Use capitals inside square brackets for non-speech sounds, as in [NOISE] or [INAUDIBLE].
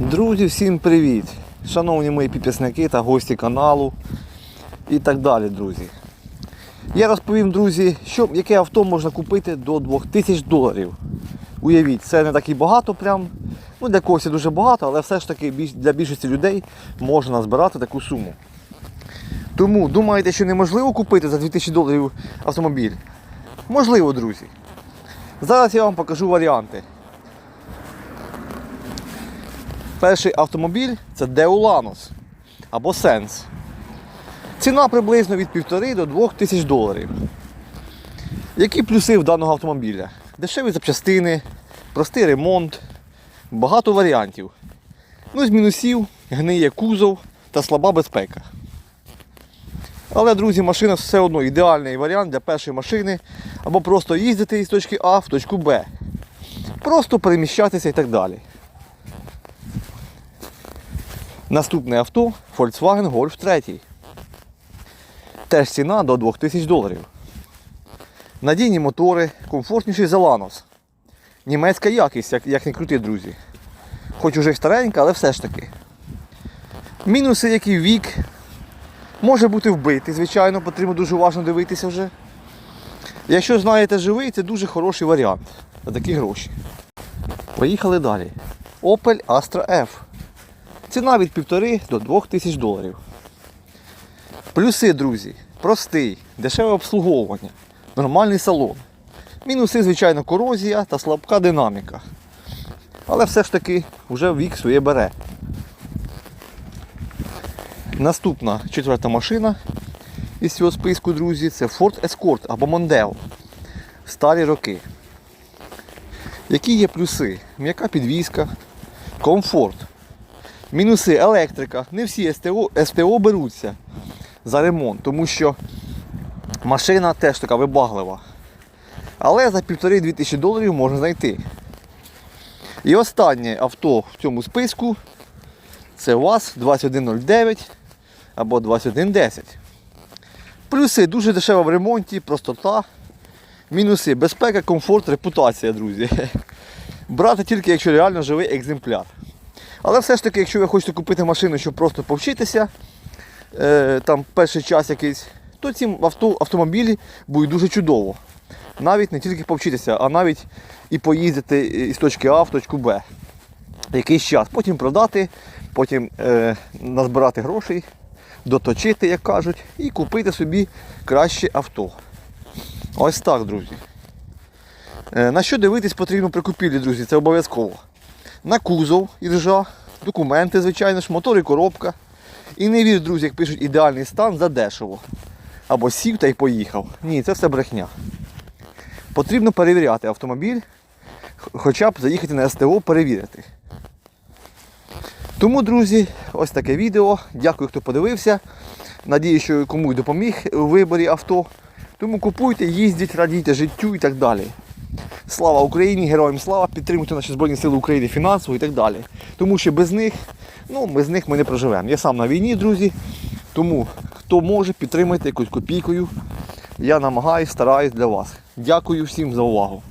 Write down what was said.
Друзі, всім привіт! Шановні мої підписники та гості каналу і так далі, друзі. Я розповім, друзі, що, яке авто можна купити до 2000 доларів. Уявіть, це не так і багато прям. Ну, для когось це дуже багато, але все ж таки для більшості людей можна збирати таку суму. Тому думаєте, що неможливо купити за 2000 доларів автомобіль? Можливо, друзі. Зараз я вам покажу варіанти. Перший автомобіль це Деуланос або Сенс. Ціна приблизно від 1,5 до 2 тисяч доларів. Які плюси в даного автомобіля? Дешеві запчастини, простий ремонт, багато варіантів. Ну, з мінусів гниє кузов та слаба безпека. Але, друзі, машина все одно ідеальний варіант для першої машини або просто їздити із точки А в точку Б. Просто переміщатися і так далі. Наступне авто Volkswagen Golf 3. Теж ціна до 2000 доларів. Надійні мотори, комфортніший за Lanos. Німецька якість, як, як не крути, друзі. Хоч уже старенька, але все ж таки. Мінуси, які вік. Може бути вбитий, звичайно, потрібно дуже уважно дивитися вже. Якщо знаєте живий, це дуже хороший варіант за такі гроші. Поїхали далі. Opel Astra F. Ціна від 1,5 до 2 тисяч доларів. Плюси, друзі, простий, дешеве обслуговування, нормальний салон. Мінуси, звичайно, корозія та слабка динаміка. Але все ж таки вже вік своє бере. Наступна четверта машина із цього списку, друзі, це Ford Escort або Mondeo. Старі роки. Які є плюси? М'яка підвізка, комфорт. Мінуси електрика. Не всі СТО, СТО беруться за ремонт, тому що машина теж така вибаглива. Але за 1,5-2 тисячі доларів можна знайти. І останнє авто в цьому списку це УАЗ 2109 або 2110. Плюси дуже дешево в ремонті, простота. Мінуси безпека, комфорт, репутація, друзі. [LAUGHS] Брати тільки, якщо реально живий екземпляр. Але все ж таки, якщо ви хочете купити машину, щоб просто повчитися, е, там перший час якийсь, то ці авто, автомобілі будуть дуже чудово. Навіть не тільки повчитися, а навіть і поїздити із точки А в точку Б. Якийсь час. Потім продати, потім е, назбирати грошей, доточити, як кажуть, і купити собі краще авто. Ось так, друзі. Е, На що дивитись потрібно при купівлі, друзі, це обов'язково. На кузов іржа, документи, звичайно ж, мотор і коробка. І не вір, друзі, як пишуть, ідеальний стан за дешево. Або сів та й поїхав. Ні, це все брехня. Потрібно перевіряти автомобіль, хоча б заїхати на СТО перевірити. Тому, друзі, ось таке відео. Дякую, хто подивився. Надію, що комусь допоміг у виборі авто. Тому купуйте, їздіть, радійте життю і так далі. Слава Україні, героям слава, підтримуйте наші Збройні Сили України фінансово і так далі. Тому що без них, ну, без них ми не проживемо. Я сам на війні, друзі. Тому хто може, підтримайте якусь копійкою. Я намагаюсь, стараюсь для вас. Дякую всім за увагу.